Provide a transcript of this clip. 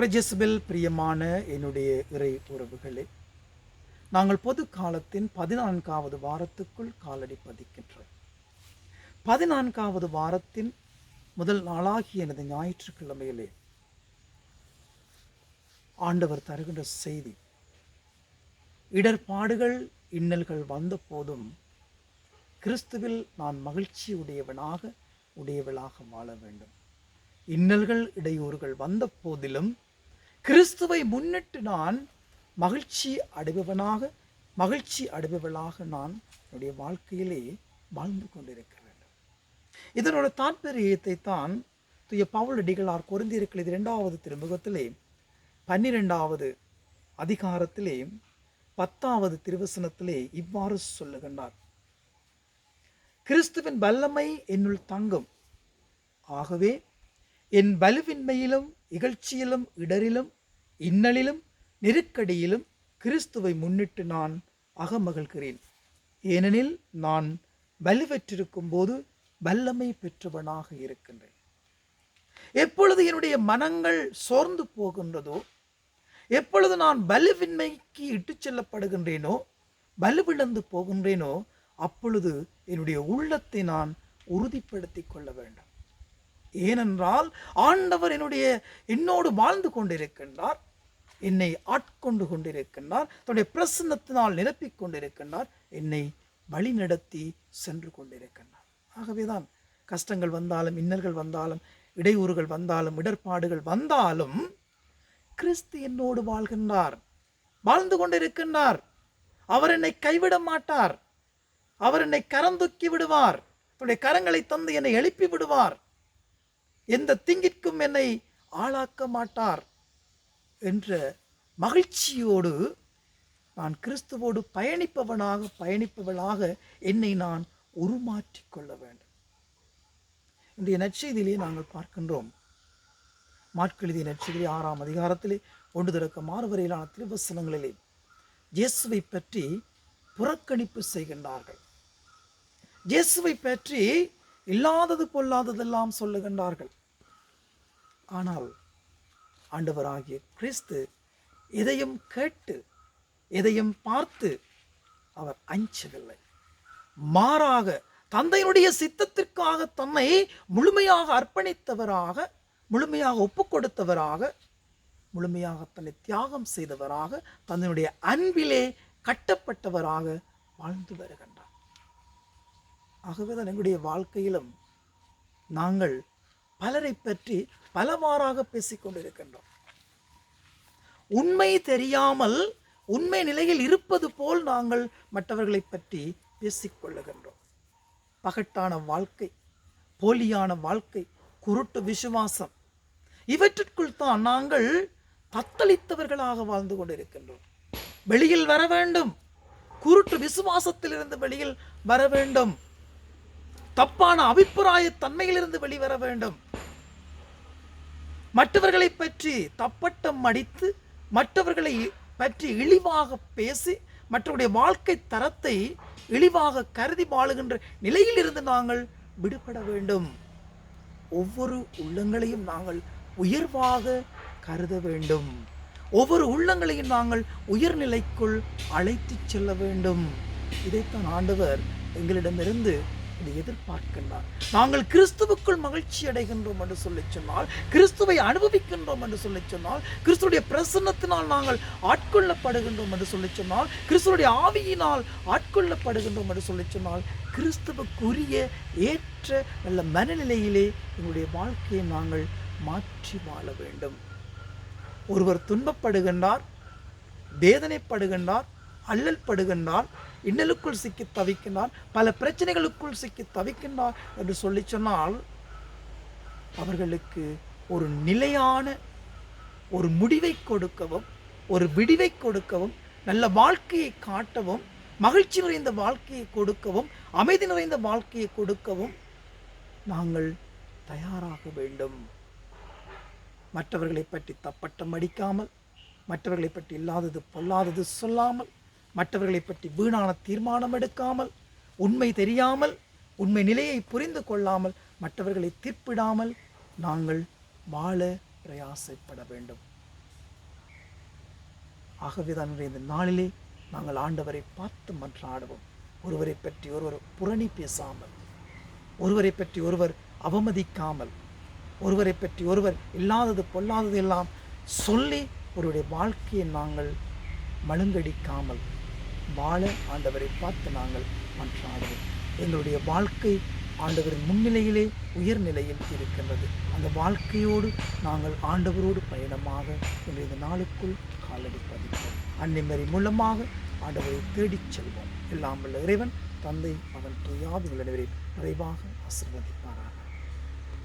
பிரஜஸ்பில் பிரியமான என்னுடைய இறை உறவுகளே நாங்கள் பொது காலத்தின் பதினான்காவது வாரத்துக்குள் காலடி பதிக்கின்றோம். பதினான்காவது வாரத்தின் முதல் நாளாகிய எனது ஞாயிற்றுக்கிழமையிலே ஆண்டவர் தருகின்ற செய்தி இடர்பாடுகள் இன்னல்கள் வந்த போதும் கிறிஸ்துவில் நான் மகிழ்ச்சி உடையவனாக உடையவளாக வாழ வேண்டும். இன்னல்கள் இடையூறுகள் வந்த போதிலும் கிறிஸ்துவை முன்னிட்டு நான் மகிழ்ச்சி அடைபவனாக மகிழ்ச்சி அடைபவளாக நான் என்னுடைய வாழ்க்கையிலே வாழ்ந்து கொண்டிருக்க வேண்டும். இதனோட தாற்பயத்தை தான் துய பவுலடிகளார் குறைந்திருக்கிறது இரண்டாவது திருமுகத்திலே பன்னிரெண்டாவது அதிகாரத்திலே பத்தாவது திருவசனத்திலே இவ்வாறு சொல்லுகின்றார். கிறிஸ்துவின் வல்லமை என்னுள் தங்கும். ஆகவே என் வலுவின்மையிலும் இகழ்ச்சியிலும் இடரிலும் இன்னலிலும் நெருக்கடியிலும் கிறிஸ்துவை முன்னிட்டு நான் அகமகிழ்கிறேன். ஏனெனில் நான் வலுவற்றிருக்கும் போது வல்லமை பெற்றவனாக இருக்கின்றேன். எப்பொழுது என்னுடைய மனங்கள் சோர்ந்து போகின்றதோ எப்பொழுது நான் வலுவின்மைக்கு இட்டு செல்லப்படுகின்றேனோ வலுவிழந்து போகின்றேனோ அப்பொழுது என்னுடைய உள்ளத்தை நான் உறுதிப்படுத்தி கொள்ள வேண்டும். ஏனென்றால் ஆண்டவர் என்னுடைய என்னோடு வாழ்ந்து கொண்டிருக்கின்றார். என்னை ஆட்கொண்டு கொண்டிருக்கின்றார் தன்னுடைய பிரசன்னத்தினால் நிரப்பிக் கொண்டிருக்கின்றார் என்னை வழிநடத்தி சென்று கொண்டிருக்கின்றார் ஆகவேதான் கஷ்டங்கள் வந்தாலும் இன்னல்கள் வந்தாலும் இடையூறுகள் வந்தாலும் இடர்பாடுகள் வந்தாலும் கிறிஸ்து என்னோடு வாழ்கின்றார் வாழ்ந்து கொண்டிருக்கின்றார். அவர் என்னை கைவிட மாட்டார். அவர் என்னை கரந்தூக்கி விடுவார். தன்னுடைய கரங்களை தந்து என்னை எழுப்பி விடுவார். எந்த திங்கிற்கும் என்னை ஆளாக்க மாட்டார். என்ற மகிழ்ச்சியோடு நான் கிறிஸ்துவோடு பயணிப்பவனாக பயணிப்பவளாக என்னை நான் உருமாற்றிக் கொள்ள வேண்டும். இன்றைய நற்செய்தியிலே நாங்கள் பார்க்கின்றோம். மாட்கெழுதிய நற்செய்தி ஆறாம் அதிகாரத்திலே ஒன்று திறக்க மாறுவரையிலான திருவசனங்களிலே இயேசுவை பற்றி புறக்கணிப்பு செய்கின்றார்கள். இயேசுவை பற்றி இல்லாதது பொல்லாததெல்லாம் சொல்லுகின்றார்கள். ஆனால் ஆண்டவராகிய கிறிஸ்து எதையும் கேட்டு எதையும் பார்த்து அவர் அஞ்சவில்லை. மாறாக தந்தையினுடைய சித்தத்திற்காக தன்னை முழுமையாக அர்ப்பணித்தவராக முழுமையாக ஒப்புக்கொடுத்தவராக முழுமையாக தன்னை தியாகம் செய்தவராக தன்னுடைய அன்பிலே கட்டப்பட்டவராக வாழ்ந்து வருகின்றார். ஆகவே தான் எங்களுடைய வாழ்க்கையிலும் நாங்கள் பலரை பற்றி பலவாறாக பேசிக்கொண்டிருக்கின்றோம். உண்மை தெரியாமல் உண்மை நிலையில் இருப்பது போல் நாங்கள் மற்றவர்களை பற்றி பேசிக்கொள்ளுகின்றோம். பகட்டான வாழ்க்கை போலியான வாழ்க்கை குருட்டு விசுவாசம் இவற்றிற்குள் தான் நாங்கள் தத்தளித்தவர்களாக வாழ்ந்து கொண்டிருக்கின்றோம். வெளியில் வர வேண்டும். குருட்டு விசுவாசத்திலிருந்து வெளியில் வர வேண்டும். தப்பான அபிப்பிராய தன்மையிலிருந்து வெளிவர வேண்டும். மற்றவர்களை பற்றி தப்பட்டம் அடித்து மற்றவர்களை பற்றி இழிவாக பேசி மற்றவருடைய வாழ்க்கை தரத்தை இழிவாக கருதி வாழுகின்ற நிலையில் இருந்து நாங்கள் விடுபட வேண்டும். ஒவ்வொரு உள்ளங்களையும் நாங்கள் உயர்வாக கருத வேண்டும். ஒவ்வொரு உள்ளங்களையும் நாங்கள் உயர்நிலைக்குள் அழைத்துச் செல்ல வேண்டும். இதைத்தான் ஆண்டவர் எங்களிடமிருந்து இதை எதிர்பார்க்கின்றார். நாங்கள் கிறிஸ்துவுக்குள் மகிழ்ச்சி அடைகின்றோம் என்று சொல்லி சொன்னால் கிறிஸ்துவை அனுபவிக்கின்றோம் என்று சொல்லி சொன்னால் கிறிஸ்துடைய பிரசன்னத்தினால் நாங்கள் ஆட்கொள்ளப்படுகின்றோம் என்று சொல்லி சொன்னால் கிறிஸ்துடைய ஆவியினால் ஆட்கொள்ளப்படுகின்றோம் என்று சொல்லி சொன்னால் கிறிஸ்துவுக்குரிய ஏற்ற நல்ல மனநிலையிலே எங்களுடைய வாழ்க்கையை நாங்கள் மாற்றி வாழ வேண்டும். ஒருவர் துன்பப்படுகின்றார் வேதனைப்படுகின்றார் அல்லல் படுகின்றார் இன்னலுக்குள் சிக்கி தவிக்கின்றார் பல பிரச்சனைகளுக்குள் சிக்கி தவிக்கின்றார் என்று சொல்லி சொன்னால் அவர்களுக்கு ஒரு நிலையான ஒரு முடிவை கொடுக்கவும் ஒரு விடிவை கொடுக்கவும் நல்ல வாழ்க்கையை காட்டவும் மகிழ்ச்சி நிறைந்த வாழ்க்கையை கொடுக்கவும் அமைதி நிறைந்த வாழ்க்கையை கொடுக்கவும் நாங்கள் தயாராக வேண்டும். மற்றவர்களை பற்றி தப்பட்டம் அடிக்காமல் மற்றவர்களை பற்றி இல்லாதது பொல்லாதது சொல்லாமல் மற்றவர்களை பற்றி வீணான தீர்மானம் எடுக்காமல் உண்மை தெரியாமல் உண்மை நிலையை புரிந்து கொள்ளாமல் மற்றவர்களை தீர்ப்பிடாமல் நாங்கள் வாழ பிரயாசப்பட வேண்டும். ஆகவே தான் இந்த நாளிலே நாங்கள் ஆண்டவரை பார்த்து மன்றாடுவோம். ஒருவரை பற்றி ஒருவர் புரணி பேசாமல் ஒருவரை பற்றி ஒருவர் அவமதிக்காமல் ஒருவரை பற்றி ஒருவர் இல்லாதது பொல்லாதது எல்லாம் சொல்லி ஒருவருடைய வாழ்க்கையை நாங்கள் மழுங்கடிக்காமல் வாழ ஆண்டவரை பார்த்து நாங்கள் மன்றாடுவோம். எங்களுடைய வாழ்க்கை ஆண்டவரின் முன்னிலையிலே உயர்நிலையில் இருக்கின்றது. அந்த வாழ்க்கையோடு நாங்கள் ஆண்டவரோடு பயணமாக இன்றைய நாளுக்குள் காலடி பதிப்போம். அன்னிமரி மூலமாக ஆண்டவரை தேடிச் செல்வோம். எல்லாம் இறைவன் தந்தை அவன் தூயாவிகள் அனைவரையும் நிறைவாக ஆசிர்வதிப்பாராக.